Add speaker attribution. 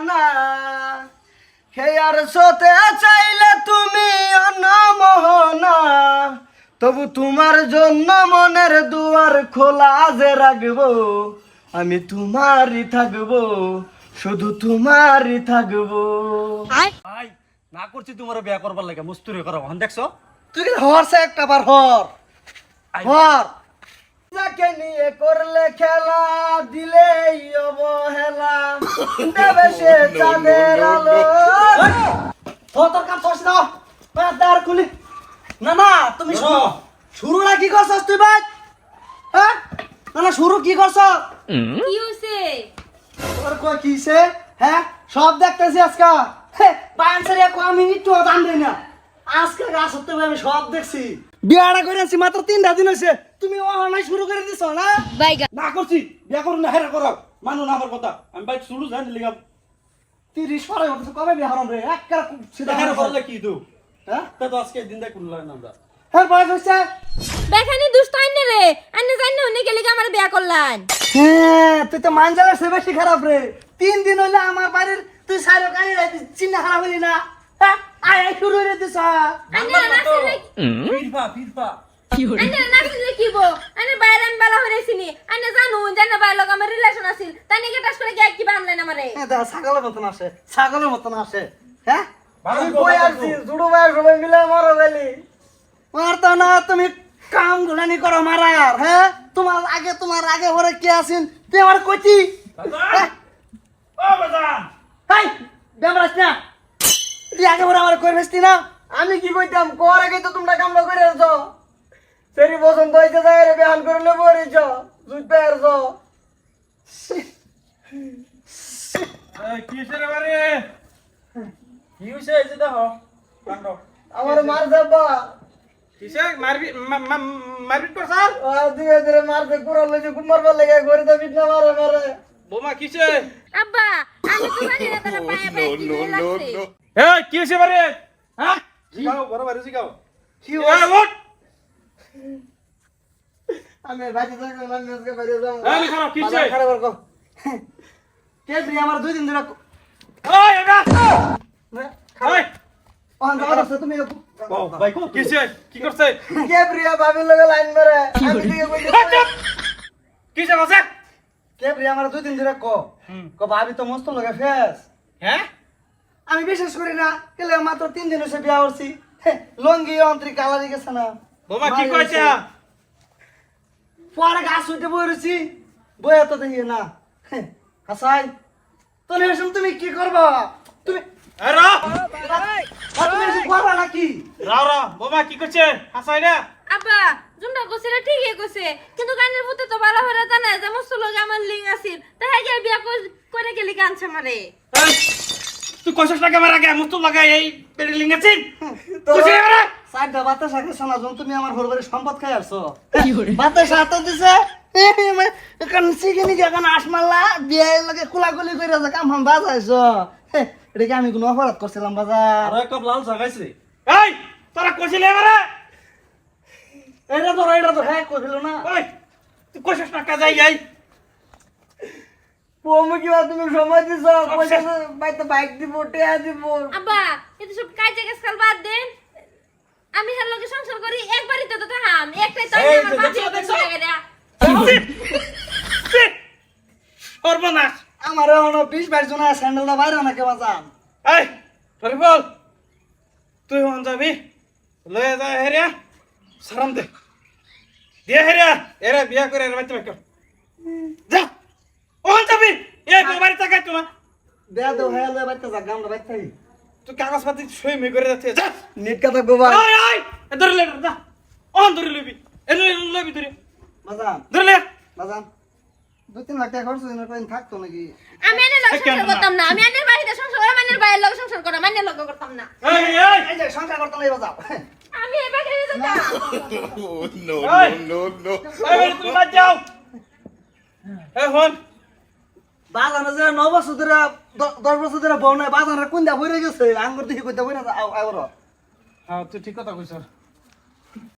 Speaker 1: না সতে চাইলে তুমি অনমোহনা তবু তোমার জন্য মনের দুয়ার খোলা যে রাখব আমি তোমারই থাকব শুধু তোমারই থাকব।
Speaker 2: ভাই না করছি তোমার বিয়া করবার লাগে মুস্তুরি করা হন দেখছ?
Speaker 1: তুই কি সে একটা বার হর হর। যাকে নিয়ে করলে খেলা দিলেই অবহেলা। দেবে সে চাঁদের আলো। তোর কাম করছ না দার খুলি। না না তুমি শুরু শুরু না কি করছস তুই ভাই হ্যাঁ? না না শুরু কি করছ
Speaker 3: কি হইছে?
Speaker 1: তোর হ্যাঁ? সব দেখতেছি আজকে। আমি একটু দাম দেই না। আজকে গাছ হতে আমি সব দেখছি। বিয়াটা করে আছি মাত্র তিনটা দিন হয়েছে তুমি অনাই শুরু করে দিছ না?
Speaker 3: বাইগা
Speaker 2: না করছি বিয়া করুন না হেরা করো মানু না আমার কথা। আমি ভাই শুরু জানি লিগা।
Speaker 1: তিরিশ পরে হচ্ছে কবে বিয়া হরম রে? এক কারা সিধা
Speaker 2: হেরা করলে কি তো
Speaker 1: হ্যাঁ?
Speaker 2: তা তো আজকে দিন দেখ করলাম আমরা।
Speaker 1: হ্যাঁ বয়স হচ্ছে
Speaker 3: বেখানি দুষ্ট আইনে রে। আইনে জানি অন্য গেলে আমার বিয়া করলাম
Speaker 1: হ্যাঁ তুই তো মানজালের সে বেশি খারাপ রে। তিন দিন হইলে আমার বাড়ির তুই সাইরো কানি চিন্তা খারাপ হইলি না। হ্যাঁ? আয় আয় শুরু করে দিছ
Speaker 3: আইনে নাচিলে
Speaker 2: ফিরপা ফিরপা
Speaker 3: আইনে নাচিলে কি? বো আইনে বাইরে আমি বালা জানু জানে বাইরে লগ আমার রিলেশন আছিল। তাই নাকি টাস করে গিয়ে কি বানলেন আমারে?
Speaker 1: হ্যাঁ ছাগলের মতন আসে ছাগলের মতন আসে। হ্যাঁ?
Speaker 2: ভালো
Speaker 1: আমি
Speaker 2: গো,
Speaker 1: বই আসছি
Speaker 2: গো।
Speaker 1: ভাই সবাই মিলে মরো গেলি মারতো না তুমি কাম গুলানি করো মারার হ্যাঁ? তোমার আগে তোমার আগে ওরে কে আসিন তুই আমার হ্যাঁ?
Speaker 2: ও বাজান
Speaker 1: হাই বেমরাস না? তুই আগে ওরে আমার কই ফেসতি না। আমি কি কইতাম? কোর আগে তো তোমরা কামটা করে আছো সেরি পছন্দ হইতে যায় রে বেহান করলে বরিছ জুই পেরছ
Speaker 2: এই কিসের রে বারে কি হইছে এই যে দেখো
Speaker 1: আমার মার যাবা। করে
Speaker 2: বোমা কিসে?
Speaker 3: আব্বা আমি তো জানি না তার পায়ে পায়ে কি লাগছে।
Speaker 2: এই কি হইছে বারে হ্যাঁ? শিখাও বড় বারে শিখাও
Speaker 1: কি
Speaker 2: ওঠ
Speaker 1: আমি বাইরে বাইরে
Speaker 2: এই খারাপ কি?
Speaker 1: খারাপ কর কে তুই আমার দুই দিন ধরে
Speaker 2: ওই এগা ওই
Speaker 1: অন যাওয়ার আছে তুমি
Speaker 2: ও ভাই কিসে কি করছে?
Speaker 1: কে প্রিয়া লগে লাইন মারে আমি দিকে কই
Speaker 2: এই চুপ! কিসে বসে?
Speaker 1: কে প্রিয়া আমার দুই দিন ধরে ক? ক ভাবি তো মস্ত লগে ফেস।
Speaker 2: হ্যাঁ?
Speaker 1: আমি বিশ্বাস করি না কেলে মাত্র তিন দিন হয়েছে বিয়া করছি। লঙ্গি অন্তরি কালারি গেছে না।
Speaker 2: বোমা কি কইছে?
Speaker 1: পরে গাছ উঠে বই রয়েছি বইয়া তো দেখি না। হাসাই। তো এসব তুমি কি করবা? তুমি
Speaker 2: এই রা।
Speaker 1: নাকি?
Speaker 2: রাও রা। বোমা কি করছে হাসাই না।
Speaker 3: আব্বা জুমটা কইছে রে ঠিকই কইছে। কিন্তু গানের পুতে তো ভালো হয়ে জানে যে মস্ত লগে আমার লিং আছিল। তাই আগে বিয়া করে গেলি কানছে মারে
Speaker 2: তুই কইছস না কেমন আগে? মুস্ত লাগাই এই বিল্ডিং আছিস
Speaker 1: তো
Speaker 2: কইছিস এবারে
Speaker 1: সাইডটা বাতাস আগে শোনা যখন তুমি আমার ঘরবাড়ি সম্পদ খাই আসছো। বাতাস হাতে দিছে। শিখিনি কি এখন আস মারলা বিয়ে লাগে কুলাকুলি করে আছে কাম হাম বাজাইছো এটা কি আমি কোনো অপরাধ করছিলাম বাজার।
Speaker 2: আরও এক কাপ লাল চা খাইছে এই তোরা কইছিলি এবারে?
Speaker 1: এটা তো এটা তো হ্যাঁ কইছিল না।
Speaker 2: ওই তুই কইছস না কাজাই যাই
Speaker 1: পমু কি তুমি সময় দিছ? পয়সা বাইতে বাইক দিব টেয়া দিব।
Speaker 3: আব্বা এটা সব কাজে কাজ কাল বাদ দেন। আমি হের লগে সংসার করি একবারই তো তো হাম একটাই তো আমার
Speaker 2: দেখছ, দেখছ?
Speaker 3: গেছে
Speaker 2: সর্বনাশ।
Speaker 1: আমার এখন বিশ বাইশ জন স্যান্ডেলটা বাইরে না কেমন যান
Speaker 2: এই তোর বল। তুই হন যাবি? লয়ে যা হেরিয়া। সারাম দে। দিয়ে হেরিয়া এরা বিয়া করে এর বাচ্চা যা। ওহন যাবি এই বাড়ি তাকাই তো না
Speaker 1: দেয়া দেও হ্যাঁ লয়ে বাইতে যা গামটা বাইতে
Speaker 2: তুই কাগজ পাতি সই মে করে যাচ্ছে যা।
Speaker 1: নিট কথা গোবা
Speaker 2: ওই এ ধরে লে যা। ওহন ধরে লবি এ লবি ধরে।
Speaker 1: বাজান।
Speaker 2: ধরে লে
Speaker 1: বাজান দুই তিন লাখ টাকা খরচ দিনের পর থাকতো নাকি?
Speaker 3: আমি এনে সংসার
Speaker 2: না?
Speaker 3: করতাম না। আমি আনের বাড়িতে সংসার করে মানের বাইরের লগে সংসার করা মানের লগে করতাম না।
Speaker 2: এই এই
Speaker 1: এই। যে সংসার করতে নাই বাজাও
Speaker 3: আমি এবার খেয়ে যেতাম।
Speaker 2: Hey!
Speaker 4: no, no, no.
Speaker 2: এই তুমি বাদ যাও। এই হন।
Speaker 1: বাজানো যে ন বছর ধরে দশ বছর ধরে বউ নাই বাজানো কোন দা বইরে গেছে, আঙ্গুর দিকে কইতে বই না আবার
Speaker 2: হ্যাঁ তুই ঠিক কথা কইছ